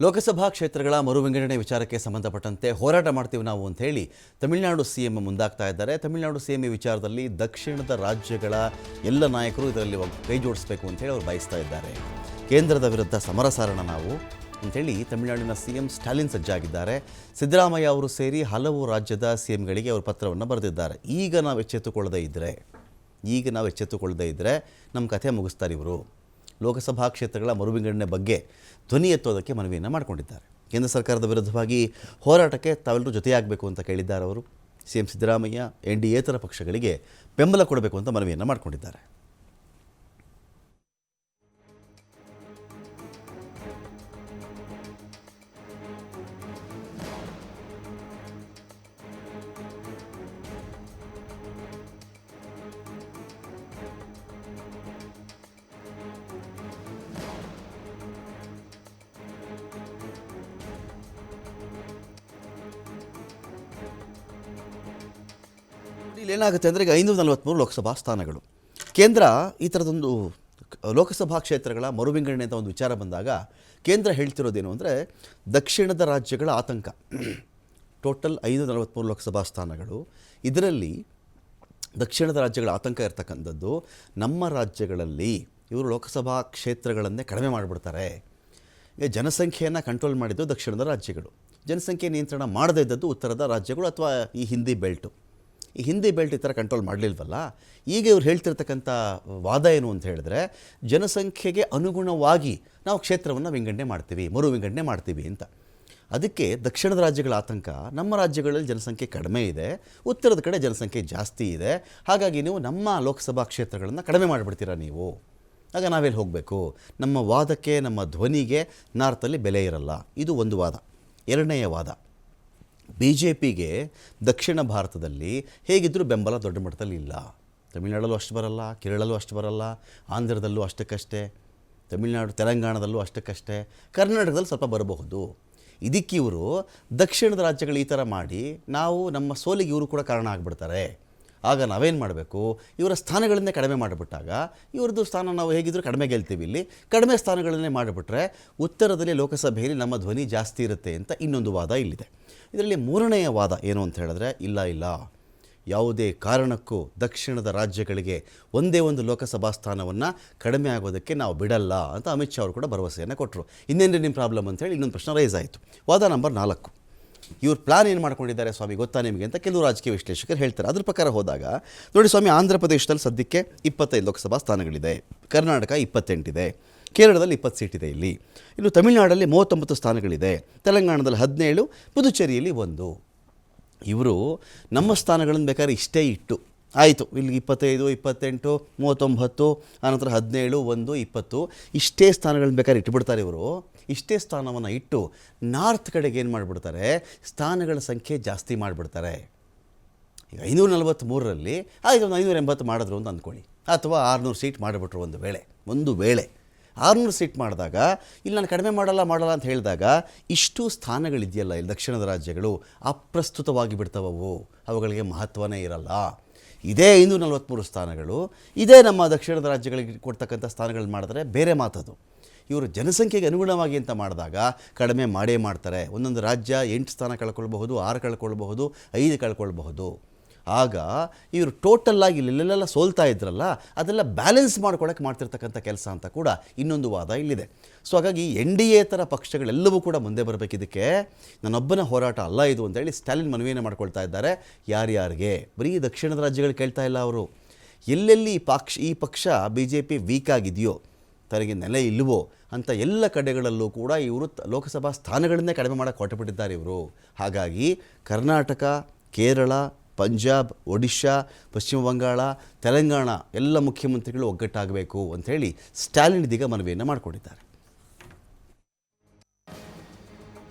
ಲೋಕಸಭಾ ಕ್ಷೇತ್ರಗಳ ಮರುವಿಂಗಡಣೆ ವಿಚಾರಕ್ಕೆ ಸಂಬಂಧಪಟ್ಟಂತೆ ಹೋರಾಟ ಮಾಡ್ತೀವಿ ನಾವು ಅಂತ ಹೇಳಿ ತಮಿಳುನಾಡು ಸಿ ಎಂ ಮುಂದಾಗ್ತಾ ಇದ್ದಾರೆ. ತಮಿಳುನಾಡು ಸಿ ಎಂ ಈ ವಿಚಾರದಲ್ಲಿ ದಕ್ಷಿಣದ ರಾಜ್ಯಗಳ ಎಲ್ಲ ನಾಯಕರು ಇದರಲ್ಲಿ ಕೈ ಜೋಡಿಸಬೇಕು ಅಂತ ಹೇಳಿ ಅವರು ಬಯಸ್ತಾ ಇದ್ದಾರೆ. ಕೇಂದ್ರದ ವಿರುದ್ಧ ಸಮರ ಸಾರಣ ನಾವು ಅಂಥೇಳಿ ತಮಿಳುನಾಡಿನ ಸಿ ಎಂ ಸ್ಟಾಲಿನ್ ಸಜ್ಜಾಗಿದ್ದಾರೆ. ಸಿದ್ದರಾಮಯ್ಯ ಅವರು ಸೇರಿ ಹಲವು ರಾಜ್ಯದ ಸಿ ಎಂಗಳಿಗೆ ಅವರು ಪತ್ರವನ್ನು ಬರೆದಿದ್ದಾರೆ. ಈಗ ನಾವು ಎಚ್ಚೆತ್ತುಕೊಳ್ಳದೇ ಇದ್ದರೆ ಈಗ ನಾವು ಎಚ್ಚೆತ್ತುಕೊಳ್ಳದೇ ಇದ್ದರೆ ನಮ್ಮ ಕಥೆ ಮುಗಿಸ್ತಾರೆ ಇವರು. ಲೋಕಸಭಾ ಕ್ಷೇತ್ರಗಳ ಮರುವಿಂಗಡಣೆ ಬಗ್ಗೆ ಧ್ವನಿ ಎತ್ತೋದಕ್ಕೆ ಮನವಿಯನ್ನು ಮಾಡಿಕೊಂಡಿದ್ದಾರೆ. ಕೇಂದ್ರ ಸರ್ಕಾರದ ವಿರುದ್ಧವಾಗಿ ಹೋರಾಟಕ್ಕೆ ತಾವೆಲ್ಲರೂ ಜೊತೆಯಾಗಬೇಕು ಅಂತ ಕೇಳಿದ್ದಾರೆ ಅವರು. C M Siddaramaiah N D ಪಕ್ಷಗಳಿಗೆ ಬೆಂಬಲ ಕೊಡಬೇಕು ಅಂತ ಮನವಿಯನ್ನು ಮಾಡಿಕೊಂಡಿದ್ದಾರೆ. ಇಲ್ಲಿ ಏನಾಗುತ್ತೆ ಅಂದರೆ ಈಗ ಐನೂರ ನಲವತ್ತ್ಮೂರು ಲೋಕಸಭಾ ಸ್ಥಾನಗಳು. ಕೇಂದ್ರ ಈ ಥರದೊಂದು ಲೋಕಸಭಾ ಕ್ಷೇತ್ರಗಳ ಮರುವಿಂಗಡಣೆ ಅಂತ ಒಂದು ವಿಚಾರ ಬಂದಾಗ ಕೇಂದ್ರ ಹೇಳ್ತಿರೋದೇನು ಅಂದರೆ ದಕ್ಷಿಣದ ರಾಜ್ಯಗಳ ಆತಂಕ. ಟೋಟಲ್ ಐನೂರ ನಲವತ್ತ್ಮೂರು ಲೋಕಸಭಾ ಸ್ಥಾನಗಳು. ಇದರಲ್ಲಿ ದಕ್ಷಿಣದ ರಾಜ್ಯಗಳ ಆತಂಕ ಇರತಕ್ಕಂಥದ್ದು ನಮ್ಮ ರಾಜ್ಯಗಳಲ್ಲಿ ಇವರು ಲೋಕಸಭಾ ಕ್ಷೇತ್ರಗಳನ್ನೇ ಕಡಿಮೆ ಮಾಡಿಬಿಡ್ತಾರೆ. ಜನಸಂಖ್ಯೆಯನ್ನು ಕಂಟ್ರೋಲ್ ಮಾಡಿದ್ದು ದಕ್ಷಿಣದ ರಾಜ್ಯಗಳು. ಜನಸಂಖ್ಯೆ ನಿಯಂತ್ರಣ ಮಾಡದೇ ಇದ್ದದ್ದು ಉತ್ತರದ ರಾಜ್ಯಗಳು ಅಥವಾ ಈ ಹಿಂದಿ ಬೆಲ್ಟು ಈ ಹಿಂದಿ ಬೆಲ್ಟ್ ಈ ಥರ ಕಂಟ್ರೋಲ್ ಮಾಡಲಿಲ್ವಲ್ಲ? ಈಗ ಇವ್ರು ಹೇಳ್ತಿರ್ತಕ್ಕಂಥ ವಾದ ಏನು ಅಂತ ಹೇಳಿದ್ರೆ, ಜನಸಂಖ್ಯೆಗೆ ಅನುಗುಣವಾಗಿ ನಾವು ಕ್ಷೇತ್ರವನ್ನು ವಿಂಗಡಣೆ ಮಾಡ್ತೀವಿ, ಮರು ವಿಂಗಡಣೆ ಮಾಡ್ತೀವಿ ಅಂತ. ಅದಕ್ಕೆ ದಕ್ಷಿಣದ ರಾಜ್ಯಗಳ ಆತಂಕ, ನಮ್ಮ ರಾಜ್ಯಗಳಲ್ಲಿ ಜನಸಂಖ್ಯೆ ಕಡಿಮೆ ಇದೆ, ಉತ್ತರದ ಕಡೆ ಜನಸಂಖ್ಯೆ ಜಾಸ್ತಿ ಇದೆ, ಹಾಗಾಗಿ ನೀವು ನಮ್ಮ ಲೋಕಸಭಾ ಕ್ಷೇತ್ರಗಳನ್ನು ಕಡಿಮೆ ಮಾಡಿಬಿಡ್ತೀರಾ ನೀವು? ಆಗ ನಾವೆಲ್ಲಿ ಹೋಗಬೇಕು? ನಮ್ಮ ವಾದಕ್ಕೆ, ನಮ್ಮ ಧ್ವನಿಗೆ ನಾರ್ತಲ್ಲಿ ಬೆಲೆ ಇರಲ್ಲ. ಇದು ಒಂದು ವಾದ. ಎರಡನೆಯ ವಾದ. ಬಿ ಜೆ ಪಿಗೆ ದಕ್ಷಿಣ ಭಾರತದಲ್ಲಿ ಹೇಗಿದ್ದರೂ ಬೆಂಬಲ ದೊಡ್ಡ ಮಟ್ಟದಲ್ಲಿ ಇಲ್ಲ. ತಮಿಳ್ನಾಡಲ್ಲೂ ಅಷ್ಟು ಬರಲ್ಲ, ಕೇರಳಲ್ಲೂ ಅಷ್ಟು ಬರಲ್ಲ, ಆಂಧ್ರದಲ್ಲೂ ಅಷ್ಟಕ್ಕಷ್ಟೇ, ತಮಿಳ್ನಾಡು, ತೆಲಂಗಾಣದಲ್ಲೂ ಅಷ್ಟಕ್ಕಷ್ಟೇ, ಕರ್ನಾಟಕದಲ್ಲಿ ಸ್ವಲ್ಪ ಬರಬಹುದು. ಇದಕ್ಕಿವರು ದಕ್ಷಿಣದ ರಾಜ್ಯಗಳು ಈ ಥರ ಮಾಡಿ ನಾವು ನಮ್ಮ ಸೋಲಿಗೆ ಇವರು ಕೂಡ ಕಾರಣ ಆಗಿಬಿಡ್ತಾರೆ. ಆಗ ನಾವೇನು ಮಾಡಬೇಕು? ಇವರ ಸ್ಥಾನಗಳನ್ನೇ ಕಡಿಮೆ ಮಾಡಿಬಿಟ್ಟಾಗ, ಇವ್ರದ್ದು ಸ್ಥಾನ ನಾವು ಹೇಗಿದ್ದರೂ ಕಡಿಮೆ ಗೆಲ್ತೀವಿ ಇಲ್ಲಿ. ಕಡಿಮೆ ಸ್ಥಾನಗಳನ್ನೇ ಮಾಡಿಬಿಟ್ರೆ ಉತ್ತರದಲ್ಲಿ ಲೋಕಸಭೆಯಲ್ಲಿ ನಮ್ಮ ಧ್ವನಿ ಜಾಸ್ತಿ ಇರುತ್ತೆ ಅಂತ ಇನ್ನೊಂದು ವಾದ ಇಲ್ಲಿದೆ. ಇದರಲ್ಲಿ ಮೂರನೆಯ ವಾದ ಏನು ಅಂತ ಹೇಳಿದ್ರೆ, ಇಲ್ಲ ಇಲ್ಲ. ಯಾವುದೇ ಕಾರಣಕ್ಕೂ ದಕ್ಷಿಣದ ರಾಜ್ಯಗಳಿಗೆ ಒಂದೇ ಒಂದು ಲೋಕಸಭಾ ಸ್ಥಾನವನ್ನು ಕಡಿಮೆ ಆಗೋದಕ್ಕೆ ನಾವು ಬಿಡಲ್ಲ ಅಂತ ಅಮಿತ್ ಶಾ ಅವರು ಕೂಡ ಭರವಸೆಯನ್ನು ಕೊಟ್ಟರು ಇನ್ನೇನು ನಿಮ್ಮ ಪ್ರಾಬ್ಲಮ್ ಅಂತ ಹೇಳಿ ಇನ್ನೊಂದು ಪ್ರಶ್ನೆ ರೈಸ್ ಆಯಿತು. ವಾದ ನಂಬರ್ ನಾಲ್ಕು. ಇವ್ರ ಪ್ಲಾನ್ ಏನು ಮಾಡ್ಕೊಂಡಿದ್ದಾರೆ ಸ್ವಾಮಿ ಗೊತ್ತಾ ನಿಮಗೆ ಅಂತ ಕೆಲವು ರಾಜಕೀಯ ವಿಶ್ಲೇಷಕರು ಹೇಳ್ತಾರೆ. ಅದ್ರ ಪ್ರಕಾರ ಹೋದಾಗ, ನೋಡಿ ಸ್ವಾಮಿ, ಆಂಧ್ರ ಪ್ರದೇಶದಲ್ಲಿ ಸದ್ಯಕ್ಕೆ ಇಪ್ಪತ್ತೈದು ಲೋಕಸಭಾ ಸ್ಥಾನಗಳಿದೆ. ಕರ್ನಾಟಕ ಇಪ್ಪತ್ತೆಂಟಿದೆ. ಕೇರಳದಲ್ಲಿ ಇಪ್ಪತ್ತು ಸೀಟ್ ಇದೆ ಇಲ್ಲಿ. ಇನ್ನು ತಮಿಳುನಾಡಲ್ಲಿ ಮೂವತ್ತೊಂಬತ್ತು ಸ್ಥಾನಗಳಿದೆ. ತೆಲಂಗಾಣದಲ್ಲಿ ಹದಿನೇಳು, ಪುದುಚೇರಿಯಲ್ಲಿ ಒಂದು. ಇವರು ನಮ್ಮ ಸ್ಥಾನಗಳನ್ನು ಬೇಕಾದ್ರೆ ಇಷ್ಟೇ ಇಟ್ಟು. ಆಯಿತು, ಇಲ್ಲಿ ಇಪ್ಪತ್ತೈದು, ಇಪ್ಪತ್ತೆಂಟು, ಮೂವತ್ತೊಂಬತ್ತು, ಆನಂತರ ಹದಿನೇಳು, ಒಂದು, ಇಪ್ಪತ್ತು, ಇಷ್ಟೇ ಸ್ಥಾನಗಳನ್ನ ಬೇಕಾದ್ರೆ ಇಟ್ಬಿಡ್ತಾರೆ ಇವರು. ಇಷ್ಟೇ ಸ್ಥಾನವನ್ನು ಇಟ್ಟು ನಾರ್ತ್ ಕಡೆಗೆ ಏನು ಮಾಡಿಬಿಡ್ತಾರೆ? ಸ್ಥಾನಗಳ ಸಂಖ್ಯೆ ಜಾಸ್ತಿ ಮಾಡಿಬಿಡ್ತಾರೆ. ಈಗ ಐನೂರ ನಲವತ್ತ್ಮೂರರಲ್ಲಿ ಆಯ್ತು ಒಂದು ಐನೂರ ಎಂಬತ್ತು ಮಾಡಿದ್ರು ಅಂತ ಅಂದ್ಕೊಳ್ಳಿ. ಅಥವಾ ಆರುನೂರು ಸೀಟ್ ಮಾಡಿಬಿಟ್ರು ಒಂದು ವೇಳೆ ಒಂದು ವೇಳೆ. ಆರುನೂರು ಸೀಟ್ ಮಾಡಿದಾಗ, ಇಲ್ಲಿ ನಾನು ಕಡಿಮೆ ಮಾಡಲ್ಲ ಮಾಡಲ್ಲ ಅಂತ ಹೇಳಿದಾಗ, ಇಷ್ಟು ಸ್ಥಾನಗಳಿದೆಯಲ್ಲ ಇಲ್ಲಿ ದಕ್ಷಿಣದ ರಾಜ್ಯಗಳು, ಅಪ್ರಸ್ತುತವಾಗಿ ಬಿಡ್ತಾವವು. ಅವುಗಳಿಗೆ ಮಹತ್ವನೇ ಇರಲ್ಲ. ಇದೇ ಐನೂರ ನಲವತ್ತ್ಮೂರು ಸ್ಥಾನಗಳು, ಇದೇ ನಮ್ಮ ದಕ್ಷಿಣದ ರಾಜ್ಯಗಳಿಗೆ ಕೊಡ್ತಕ್ಕಂಥ ಸ್ಥಾನಗಳನ್ನು ಮಾಡಿದ್ರೆ ಬೇರೆ ಮಾತದು. ಇವರು ಜನಸಂಖ್ಯೆಗೆ ಅನುಗುಣವಾಗಿ ಅಂತ ಮಾಡಿದಾಗ ಕಡಿಮೆ ಮಾಡೇ ಮಾಡ್ತಾರೆ. ಒಂದೊಂದು ರಾಜ್ಯ ಎಂಟು ಸ್ಥಾನ ಕಳ್ಕೊಳ್ಬಹುದು, ಆರು ಕಳ್ಕೊಳ್ಬಹುದು, ಐದು ಕಳ್ಕೊಳ್ಬಹುದು. ಆಗ ಇವರು ಟೋಟಲ್ಲಾಗಿ ಇಲ್ಲೆಲ್ಲ ಸೋಲ್ತಾ ಇದ್ರಲ್ಲ, ಅದೆಲ್ಲ ಬ್ಯಾಲೆನ್ಸ್ ಮಾಡ್ಕೊಳಕ್ಕೆ ಮಾಡ್ತಿರ್ತಕ್ಕಂಥ ಕೆಲಸ ಅಂತ ಕೂಡ ಇನ್ನೊಂದು ವಾದ ಇಲ್ಲಿದೆ. ಸೊ ಹಾಗಾಗಿ ಎನ್ ಡಿ ಎ ಥರ ಪಕ್ಷಗಳೆಲ್ಲವೂ ಕೂಡ ಮುಂದೆ ಬರಬೇಕು. ಇದಕ್ಕೆ ನನ್ನೊಬ್ಬನ ಹೋರಾಟ ಅಲ್ಲ ಇದು ಅಂತೇಳಿ ಸ್ಟಾಲಿನ್ ಮನವಿಯನ್ನು ಮಾಡ್ಕೊಳ್ತಾ ಇದ್ದಾರೆ. ಯಾರ್ಯಾರಿಗೆ? ಬರೀ ದಕ್ಷಿಣದ ರಾಜ್ಯಗಳು ಕೇಳ್ತಾ ಇಲ್ಲ ಅವರು. ಎಲ್ಲೆಲ್ಲಿ ಈ ಪಕ್ಷ ಈ ಪಕ್ಷ ಬಿ ಜೆ ಪಿ ವೀಕ್ ಆಗಿದೆಯೋ ತನಗೆ ನೆಲೆ ಇಲ್ಲವೋ ಅಂತ ಎಲ್ಲ ಕಡೆಗಳಲ್ಲೂ ಕೂಡ ಇವರು ಲೋಕಸಭಾ ಸ್ಥಾನಗಳನ್ನೇ ಕಡಿಮೆ ಮಾಡೋಕ್ಕೆ ಹೊರಟುಬಿಟ್ಟಿದ್ದಾರೆ ಇವರು. ಹಾಗಾಗಿ ಕರ್ನಾಟಕ, ಕೇರಳ, ಪಂಜಾಬ್, ಒಡಿಶಾ, ಪಶ್ಚಿಮ ಬಂಗಾಳ, ತೆಲಂಗಾಣ ಎಲ್ಲ ಮುಖ್ಯಮಂತ್ರಿಗಳು ಒಗ್ಗಟ್ಟಾಗಬೇಕು ಅಂಥೇಳಿ ಸ್ಟಾಲಿನ್ ಇದೀಗ ಮನವಿಯನ್ನು ಮಾಡಿಕೊಂಡಿದ್ದಾರೆ.